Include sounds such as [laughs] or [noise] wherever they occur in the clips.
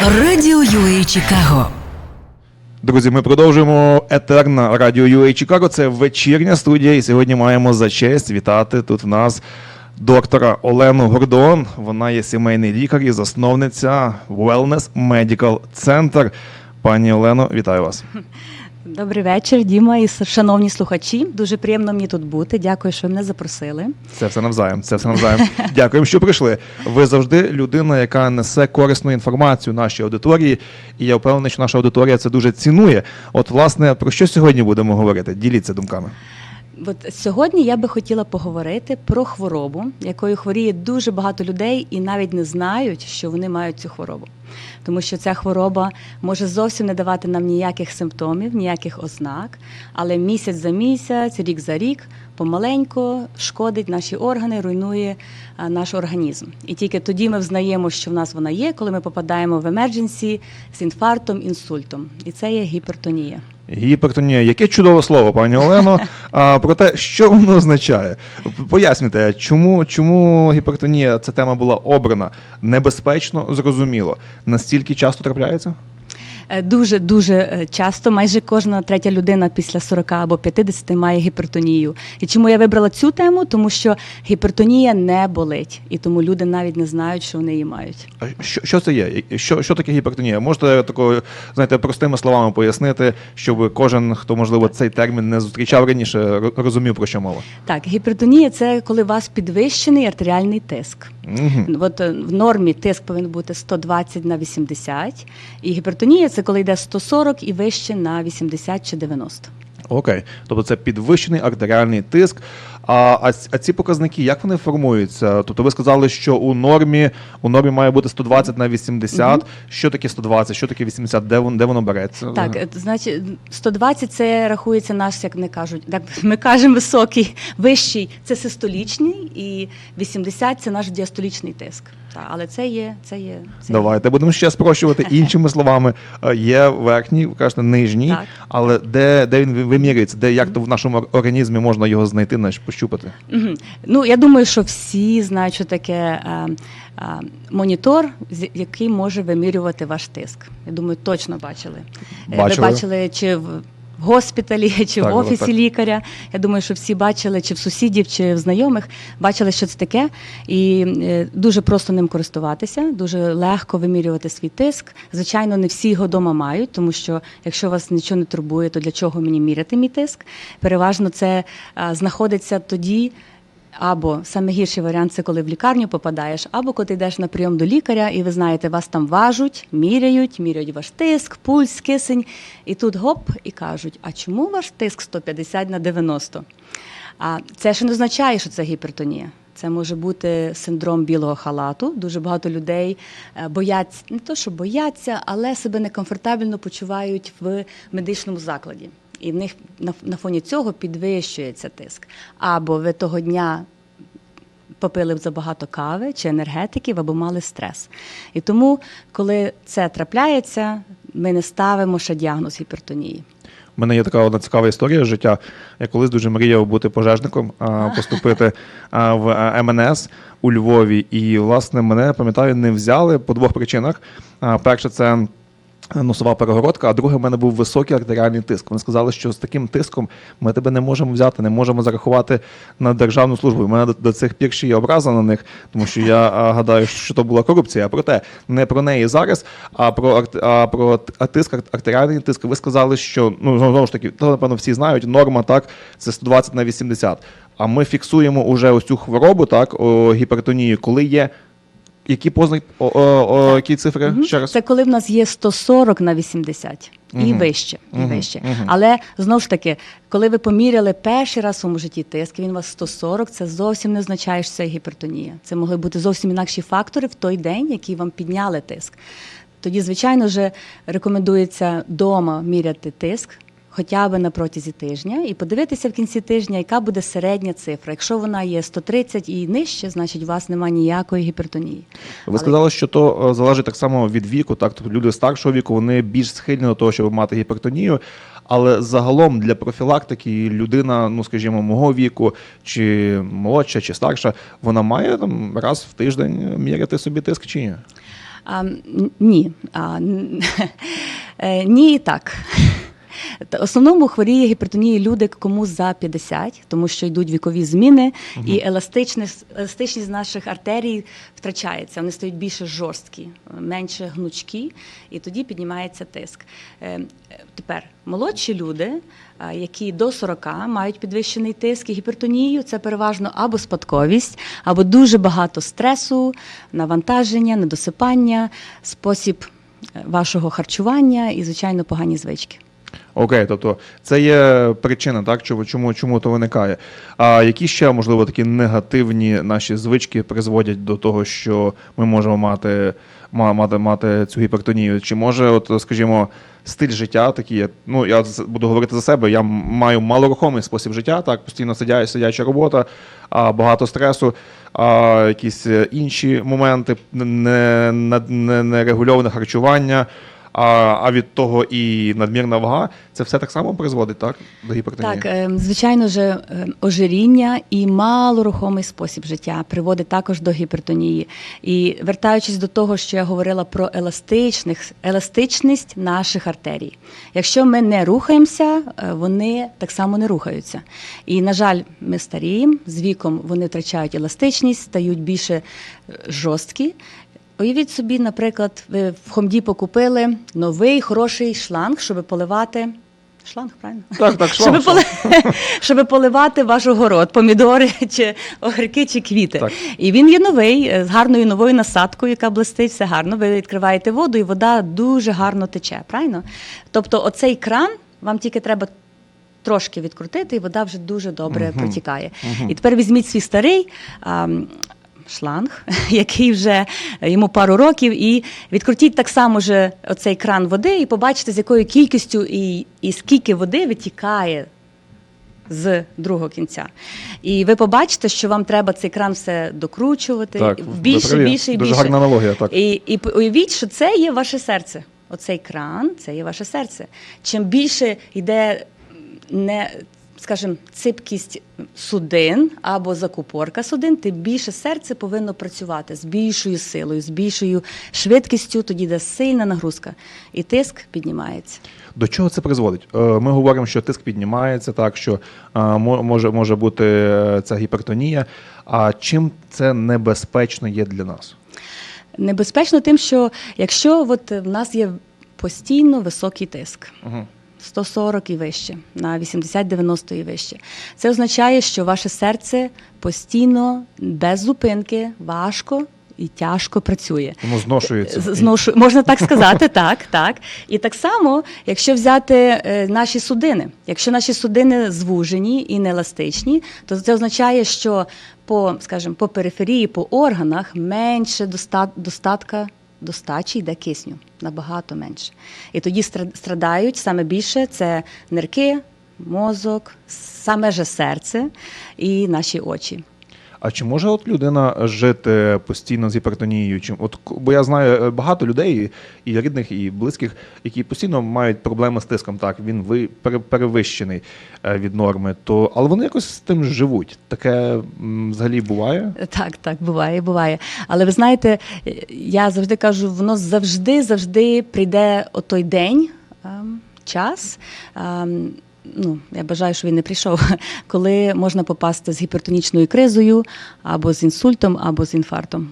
Радіо UA Чикаго. Друзі, ми продовжуємо етер на радіо UA Чикаго. Це вечірня студія, і сьогодні маємо за честь вітати тут в нас доктора Олену Гордон. Вона є сімейний лікар і засновниця Wellness Medical Center. Пані Олено, вітаю вас. [laughs] Добрий вечір, Діма і шановні слухачі. Дуже приємно мені тут бути. Дякую, що мене запросили. Це все навзаєм. Це все навзаєм. Дякуємо, що прийшли. Ви завжди людина, яка несе корисну інформацію нашій аудиторії, і я впевнений, що наша аудиторія це дуже цінує. От, власне, про що сьогодні будемо говорити? Діліться думками. От сьогодні я би хотіла поговорити про хворобу, якою хворіє дуже багато людей і навіть не знають, що вони мають цю хворобу. Тому що ця хвороба може зовсім не давати нам ніяких симптомів, ніяких ознак, але місяць за місяць, рік за рік, помаленько шкодить наші органи, руйнує наш організм. І тільки тоді ми взнаємо, що в нас вона є, коли ми попадаємо в емердженсі з інфарктом, інсультом. І це є гіпертонія. Гіпертонія, яке чудове слово, пані Олено. А про те, що воно означає? Пояснюйте, чому, чому гіпертонія ця тема була обрана? Небезпечно, зрозуміло. Настільки часто трапляється? Дуже дуже часто, майже кожна третя людина після 40 або 50 має гіпертонію. І чому я вибрала цю тему? Тому що гіпертонія не болить, і тому люди навіть не знають, що вони її мають. А що, що це є? Що, що таке гіпертонія? Можете такою, знаєте, простими словами пояснити, щоб кожен, хто можливо цей термін не зустрічав раніше, розумів про що мова? Так, гіпертонія це коли у вас підвищений артеріальний тиск. Угу. От е, в нормі тиск повинен бути 120 на 80, і гіпертонія це коли йде 140 і вище на 80 чи 90. Окей, тобто це підвищений артеріальний тиск. А, а, а ці показники, як вони формуються? Тобто ви сказали, що у нормі у нормі має бути 120 на 80. Що таке 120, що таке 80, де воно, де воно береться? Так, е, значить, 120 це рахується наш, як не кажуть, так [laughs] ми кажемо високий, вищий це систолічний, і 80 це наш діастолічний тиск. Так, але це є, це є. Це є. Давайте будемо ще спрощувати [laughs] іншими словами. Е, Є верхній, ви кажете, нижній, Так. але де, де він ви- вимірюється, де як то в нашому організмі можна його знайти, знаєш, пощупати? Угу. Ну, я думаю, що всі знають, що таке е, е, монітор, який може вимірювати ваш тиск. Я думаю, точно бачили. Е, Бачили. Ви бачили чи в госпіталі, чи Так, в офісі так. лікаря. Я думаю, що всі бачили, чи в сусідів, чи в знайомих, бачили, що це таке. І е, дуже просто ним користуватися, дуже легко вимірювати свій тиск. Звичайно, не всі його вдома мають, тому що якщо вас нічого не турбує, то для чого мені міряти мій тиск? Переважно це знаходиться тоді. Або саме гірший варіант це коли в лікарню попадаєш, або коли ти йдеш на прийом до лікаря, і ви знаєте, вас там важуть, міряють, міряють ваш тиск, пульс, кисень. І тут гоп, і кажуть: а чому ваш тиск 150 на 90? А це ще не означає, що це гіпертонія. Це може бути синдром білого халату. Дуже багато людей е, бояться, не то, що бояться, але себе некомфортабельно почувають в медичному закладі. І в них на, фоні цього підвищується тиск. Або ви того дня попили забагато кави чи енергетиків, або мали стрес. І тому, коли це трапляється, ми не ставимо ще діагноз гіпертонії. У мене є така одна цікава історія життя. Я колись дуже мріяв бути пожежником, а, поступити в а, МНС у Львові. І, власне, мене пам'ятаю, не взяли по двох причинах. Перше, це носова перегородка, а друге, в мене був високий артеріальний тиск. Вони сказали, що з таким тиском ми тебе не можемо взяти, не можемо зарахувати на державну службу. У мене до, до цих пір ще є образа на них, тому що я гадаю, що то була корупція. Проте не про неї зараз, а про а про тиск, артеріальний тиск. Ви сказали, що ну знову ж таки, то напевно всі знають. Норма так це 120 на 80. А ми фіксуємо уже ось цю хворобу, так о, гіпертонію, коли є. Які познаки, о, о, о, які цифри Мгм. ще раз? Це коли в нас є 140 на 80 і вище. І Мгм. вище. Мгм. Але знову ж таки, коли ви поміряли перший раз у своєму житті тиск, він у вас 140, це зовсім не означає, що це гіпертонія. Це могли бути зовсім інакші фактори в той день, які вам підняли тиск. Тоді, звичайно, вже рекомендується вдома міряти тиск. Хоча б на протязі тижня, і подивитися в кінці тижня, яка буде середня цифра. Якщо вона є 130 і нижче, значить у вас немає ніякої гіпертонії. Ви Але- сказали, що то е, залежить так само від віку, так тобто люди старшого віку вони більш схильні до того, щоб мати гіпертонію. Але загалом для профілактики людина, ну скажімо, мого віку, чи молодша, чи старша, вона має там раз в тиждень міряти собі тиск чи ні? А, ні. А, [laughs] е, ні і так. Основному хворіє гіпертонією люди, кому за 50, тому що йдуть вікові зміни, і еластичність, еластичність наших артерій втрачається. Вони стають більше жорсткі, менше гнучкі, і тоді піднімається тиск. Е, Тепер молодші люди, які до 40 мають підвищений тиск і гіпертонію, це переважно або спадковість, або дуже багато стресу, навантаження, недосипання, спосіб е, вашого харчування і, звичайно, погані звички. Окей, тобто це є причина, так чому, чому, то виникає. А які ще можливо такі негативні наші звички призводять до того, що ми можемо мати, мати, мати цю гіпертонію? Чи може, от, скажімо, стиль життя такий, ну я буду говорити за себе, я маю малорухомий спосіб життя, так, постійно сидя, сидяча робота, а, багато стресу, а, якісь інші моменти, не, не, не, харчування. А, а від того і надмірна вага, це все так само призводить, так? До гіпертонії? Так, е, звичайно ж, е, ожиріння і малорухомий спосіб життя приводить також до гіпертонії. І вертаючись до того, що я говорила про еластичних, еластичність наших артерій. Якщо ми не рухаємося, е, вони так само не рухаються. І, на жаль, ми старіємо, з віком вони втрачають еластичність, стають більше е, жорсткі. Уявіть собі, наприклад, ви в Хомді покупили новий хороший шланг, щоб поливати. Шланг, правильно? Так, так, [laughs] шланг, щоб, поли... [laughs] щоб поливати ваш огород, помідори [laughs] чи огірки, чи квіти. Так. І він є новий, е, з гарною новою насадкою, яка блистить, все гарно. Ви відкриваєте воду, і вода дуже гарно тече, правильно? Тобто, оцей кран вам тільки треба. Трошки відкрутити, і вода вже дуже добре протікає. І тепер візьміть свій старий а, шланг, [laughs] який вже е, йому пару років, і відкрутіть так само же оцей кран води, і побачите, з якою кількістю і, і скільки води витікає з другого кінця. І ви побачите, що вам треба цей кран все докручувати Так, більше, більше і Дуже більше. гарна аналогія, так. І, і уявіть, що це є ваше серце. Оцей кран це є ваше серце. Чим більше йде не, скажімо, ципкість судин або закупорка судин, тим більше серце повинно працювати з більшою силою, з більшою швидкістю, тоді йде сильна нагрузка, і тиск піднімається. До чого це призводить? Е, Ми говоримо, що тиск піднімається, так що е, може, може бути е, ця гіпертонія. А чим це небезпечно є для нас? Небезпечно тим, що якщо от в нас є постійно високий тиск. Угу. 140 і вище, на 80-90 і вище. Це означає, що ваше серце постійно без зупинки, важко і тяжко працює. Воно зношується. Зношу, можна так сказати, [laughs] так, так. І так само, якщо взяти е, наші судини, якщо наші судини звужені і нееластичні, то це означає, що по, скажімо, по периферії, по органах менше доста- достатка достачі йде кисню, набагато менше. І тоді стра- страдають саме більше це нирки, мозок, саме же серце і наші очі. А чи може от людина жити постійно з гіпертонією? Чи от бо я знаю е, багато людей, і рідних, і близьких, які постійно мають проблеми з тиском. Так, він ви пере- перевищений е, від норми, то але вони якось з тим живуть. Таке взагалі буває. Так, так, буває, буває. Але ви знаєте, я завжди кажу, воно завжди, завжди прийде отой день, ем, час. Ну, я бажаю, що він не прийшов, [laughs] коли можна попасти з гіпертонічною кризою, або з інсультом, або з інфарктом.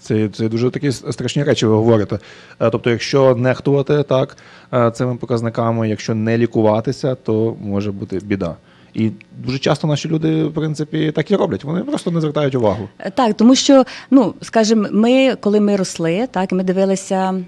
Це, це дуже такі страшні речі ви говорите. Е, Тобто, якщо нехтувати так е, цими показниками, якщо не лікуватися, то може бути біда. І дуже часто наші люди, в принципі, так і роблять. Вони просто не звертають увагу. Е, Так, тому що, ну, скажімо, ми, коли ми росли, так, ми дивилися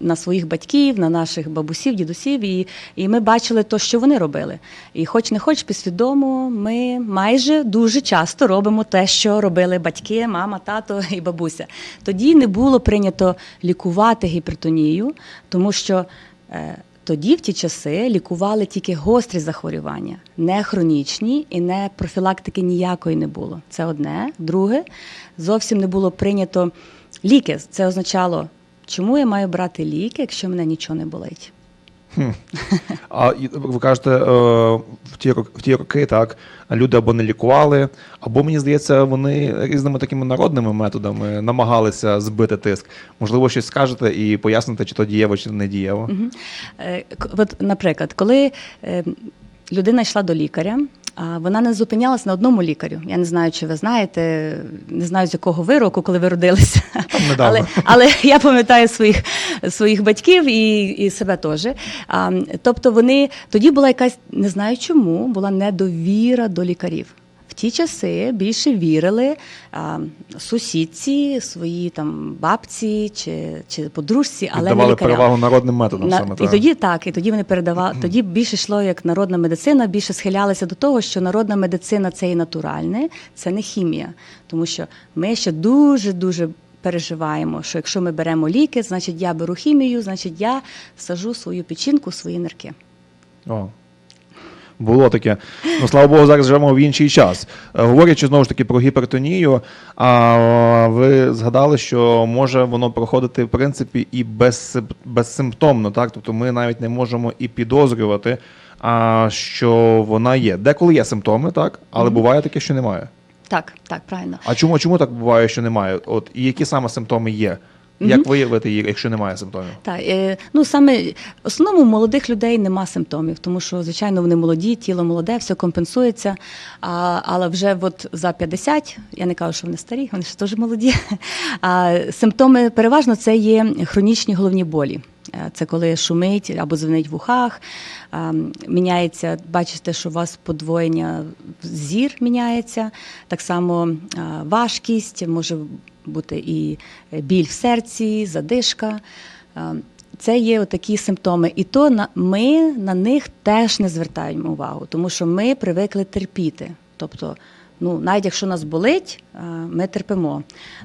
на своїх батьків, на наших бабусів, дідусів, і, і ми бачили то, що вони робили. І хоч не хоч підсвідомо, ми майже дуже часто робимо те, що робили батьки, мама, тато і бабуся. Тоді не було прийнято лікувати гіпертонію, тому що. е, Тоді, в ті часи, лікували тільки гострі захворювання, не хронічні і не профілактики ніякої не було. Це одне. Друге, зовсім не було прийнято ліки. Це означало, чому я маю брати ліки, якщо мене нічого не болить. А ви кажете, е, в ті, рок- в ті роки так люди або не лікували, або мені здається, вони різними такими народними методами намагалися збити тиск. Можливо, щось скажете і поясните, чи то дієво, чи не дієво. К- От, наприклад, коли е, людина йшла до лікаря, вона не зупинялась на одному лікарю. Я не знаю, чи ви знаєте, не знаю, з якого ви року, коли ви родилися. Але, але я пам'ятаю своїх, своїх батьків і, і себе теж. Тобто вони тоді була якась, не знаю чому, була недовіра до лікарів. Ті часи більше вірили а, сусідці, свої там бабці чи, чи подружці, але не Віддавали лікарям. перевагу народним методам На, саме і так. тоді так, і тоді вони передавали. [clears throat] Тоді більше йшло як народна медицина, більше схилялися до того, що народна медицина це і натуральне, це не хімія. Тому що ми ще дуже дуже переживаємо, що якщо ми беремо ліки, значить я беру хімію, значить я сажу свою печінку, свої нирки. О. Було таке. Ну, слава Богу, зараз живемо в інший час. Е, Говорячи знову ж таки про гіпертонію, а, ви згадали, що може воно проходити в принципі і без, безсимптомно, так? Тобто ми навіть не можемо і підозрювати, а, що вона є. Деколи є симптоми, так, але буває таке, що немає. Так, так, правильно. А чому, чому так буває, що немає? От і які саме симптоми є? Як виявити їх, якщо немає симптомів? Так, е, ну саме в основному у молодих людей нема симптомів, тому що звичайно вони молоді, тіло молоде, все компенсується. А, але вже от за 50, я не кажу, що вони старі, вони ж теж молоді. А симптоми переважно це є хронічні головні болі. Е, Це коли шумить або дзвонить в ухах, міняється, бачите, що у вас подвоєння зір міняється, так само важкість, може бути і е, біль в серці, задишка. Е, Це є такі симптоми, і то ми на них теж не звертаємо увагу, тому що ми привикли терпіти. Тобто, ну навіть якщо нас болить, е, ми терпимо.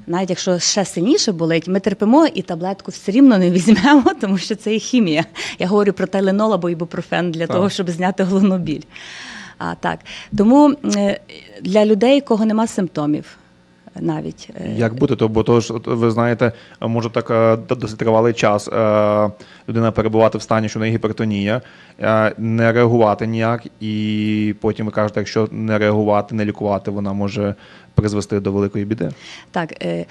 Навіть якщо ще сильніше болить, ми терпимо і таблетку все рівно не візьмемо, [laughs] тому що це і хімія. Я говорю про теленол або ібупрофен для Так. того, щоб зняти головну біль. А, так. Тому для людей, у кого нема симптомів, навіть е, Як бути, то бо то ж ви знаєте, може так е, досить тривалий час е, людина перебувати в стані, що в неї гіпертонія, не реагувати ніяк, і потім ви кажете, якщо не реагувати, не лікувати, вона може призвести до великої біди. Так, е,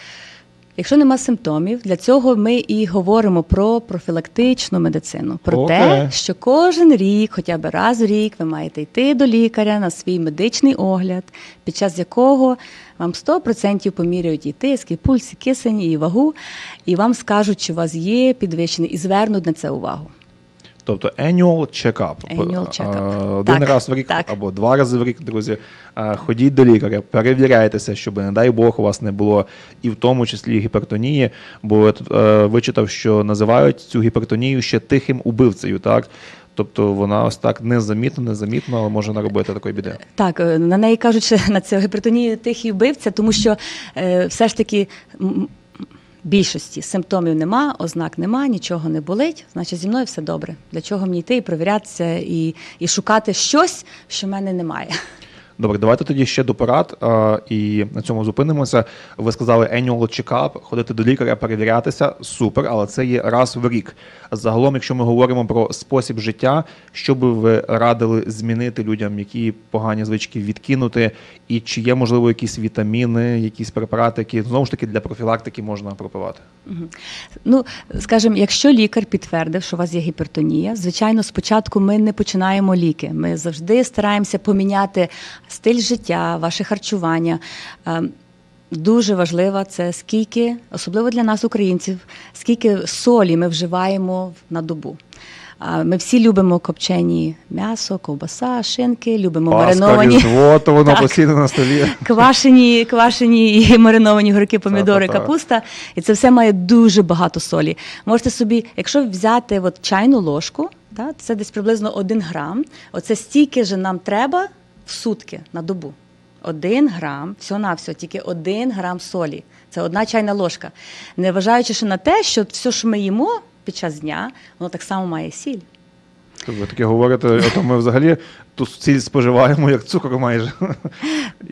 якщо нема симптомів, для цього ми і говоримо про профілактичну медицину, про те, що кожен рік, хоча б раз в рік, ви маєте йти до лікаря на свій медичний огляд, під час якого вам 100% поміряють і тиск, і пульс, і кисень, і вагу, і вам скажуть, чи у вас є підвищений, і звернуть на це увагу. Тобто annual check-up. Annual check-up. Е, Один Так, раз в рік так. або два рази в рік, друзі. Е, Ходіть до лікаря, перевіряйтеся, щоб, не дай Бог, у вас не було і в тому числі гіпертонії. Бо я е, вичитав, що називають цю гіпертонію ще тихим убивцею, так? Тобто вона ось так незамітно, незамітно, але може наробити такої біди. Так, на неї кажуть, що на це гіпертонію тихий вбивця, тому що е, все ж таки більшості симптомів нема, ознак нема, нічого не болить, значить зі мною все добре. Для чого мені йти і провірятися, і, і шукати щось, що в мене немає. Добре, давайте тоді ще до порад е, і на цьому зупинимося. Ви сказали annual check-up, ходити до лікаря, перевірятися. Супер, але це є раз в рік. Загалом, якщо ми говоримо про спосіб життя, що би ви радили змінити людям, які погані звички відкинути, і чи є можливо якісь вітаміни, якісь препарати, які знову ж таки для профілактики можна пропивати? Ну, скажімо, якщо лікар підтвердив, що у вас є гіпертонія, звичайно, спочатку ми не починаємо ліки. Ми завжди стараємося поміняти стиль життя, ваше харчування. Е, Дуже важливо це скільки, особливо для нас, українців, скільки солі ми вживаємо на добу. Ми всі любимо копчені м'ясо, ковбаса, шинки, любимо Паска, мариновані. різдво, то воно [laughs] Так. постійно на столі. Квашені, квашені і мариновані гірки, помідори, Та-та-та. капуста. І це все має дуже багато солі. Можете собі, якщо взяти от чайну ложку, та, це десь приблизно один грам. Оце стільки же нам треба в сутки на добу. Один грам, все на все, тільки один грам солі. Це одна чайна ложка. Не вважаючи ще на те, що все, що ми їмо під час дня, воно так само має сіль. Ви таке говорите, ото ми взагалі ту сіль споживаємо як цукор майже.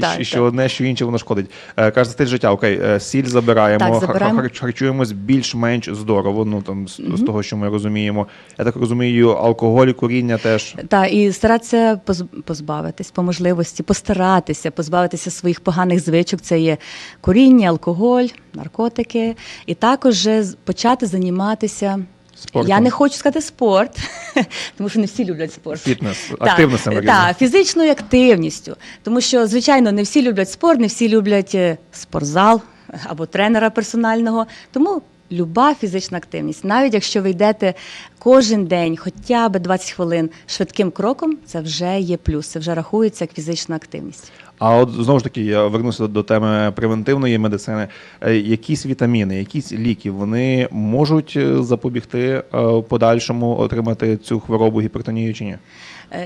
Так, що- що так. одне, що інше воно шкодить. Е, Каже, стиль життя, окей, е, сіль забираємо, Так, забираємо. хар- харчуємось більш-менш здорово, ну там з, з того, що ми розуміємо. Я так розумію, алкоголь, куріння теж. Та і старатися поз- позбавитись по можливості, постаратися позбавитися своїх поганих звичок. Це є куріння, алкоголь, наркотики, і також же з- почати займатися. Спортом. Я не хочу сказати спорт, [laughs] тому що не всі люблять спорт. Фітнес, Так, активностями. Так, фізичною активністю. Тому що, звичайно, не всі люблять спорт, не всі люблять е, спортзал або тренера персонального. Тому люба фізична активність, навіть якщо ви йдете кожен день, хоча б 20 хвилин швидким кроком, це вже є плюс, це вже рахується як фізична активність. А от знову ж таки, я вернуся до, теми превентивної медицини. Е, Якісь вітаміни, якісь ліки вони можуть е, запобігти е, подальшому отримати цю хворобу гіпертонію чи ні?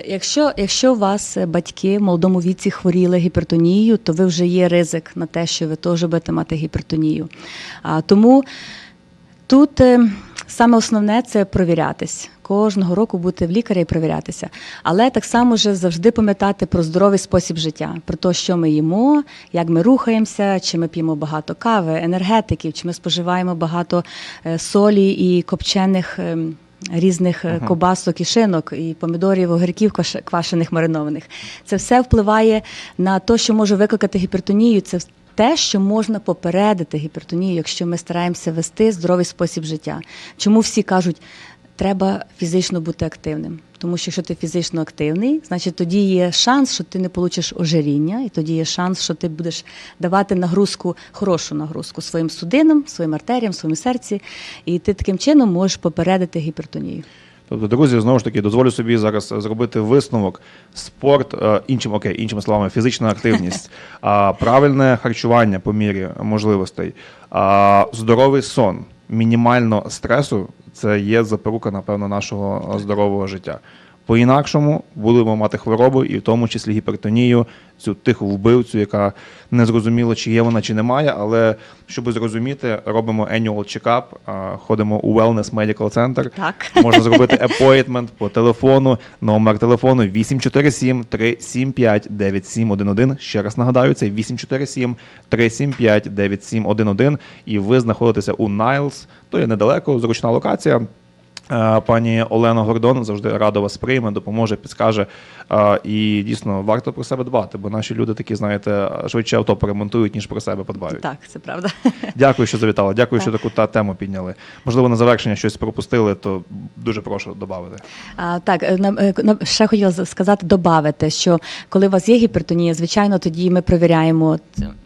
Якщо, якщо у вас батьки в молодому віці хворіли гіпертонією, то ви вже є ризик на те, що ви теж будете мати гіпертонію. А, тому тут е, саме основне це провірятись. Кожного року бути в лікаря і провірятися. Але так само ж завжди пам'ятати про здоровий спосіб життя, про те, що ми їмо, як ми рухаємося, чи ми п'ємо багато кави, енергетиків, чи ми споживаємо багато е, солі і копчених. ем, Різних е, кобасок і шинок, і помідорів, огірків кваш- квашених маринованих. Це все впливає на те, що може викликати гіпертонію. Це те, що можна попередити гіпертонію, якщо ми стараємося вести здоровий спосіб життя. Чому всі кажуть, треба фізично бути активним? Тому що якщо ти фізично активний, значить тоді є шанс, що ти не получиш ожиріння, і тоді є шанс, що ти будеш давати нагрузку, хорошу нагрузку своїм судинам, своїм артеріям, своєму серці, і ти таким чином можеш попередити гіпертонію. Тобто, друзі, знову ж таки, дозволю собі зараз зробити висновок. Спорт, е, іншим, окей, іншими словами, фізична активність, [laughs] правильне харчування по мірі можливостей, здоровий сон, мінімально стресу це є запорука, напевно, нашого здорового життя. По-інакшому будемо мати хворобу, і в тому числі гіпертонію, цю тиху вбивцю, яка не зрозуміло, чи є вона, чи немає. Але щоб зрозуміти, робимо annual check-up, ходимо у Wellness Medical Center. Так. [laughs] Можна зробити appointment по телефону, номер телефону 847 375 9711. Ще раз нагадаю, це 847 375 9711. І ви знаходитеся у Niles, то є недалеко, зручна локація. Е, Пані Олена Гордон завжди рада вас прийме, допоможе, підскаже. Е, І дійсно варто про себе дбати, бо наші люди такі, знаєте, швидше авто поремонтують, ніж про себе подбають. Так, це правда. Дякую, що завітала. Дякую, Так. що таку та тему підняли. Можливо, на завершення щось пропустили, то дуже прошу додати. Так, е, нам, е, ще хотіла сказати, додати, що коли у вас є гіпертонія, звичайно, тоді ми перевіряємо.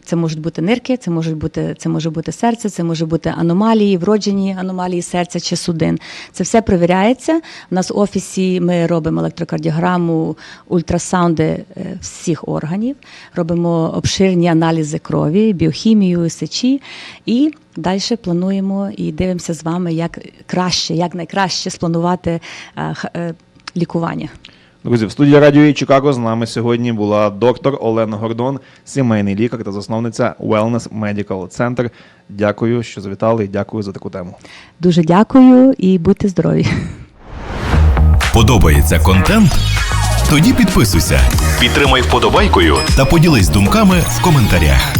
Це, можуть бути нирки, це можуть бути, це може бути серце, це може бути аномалії, вроджені аномалії серця чи судин. Це все перевіряється. У нас в офісі ми робимо електрокардіограму, ультрасаунди е, всіх органів, робимо обширні аналізи крові, біохімію, сечі і. Далі плануємо і дивимося з вами, як краще, як найкраще спланувати е, е, лікування. Друзі, в студії радіо Чикаго з нами сьогодні була доктор Олена Гордон, сімейний лікар та засновниця Wellness Medical Center. Дякую, що завітали, і дякую за таку тему. Дуже дякую і будьте здорові. Подобається контент? Тоді підписуйся, підтримай вподобайкою та поділись думками в коментарях.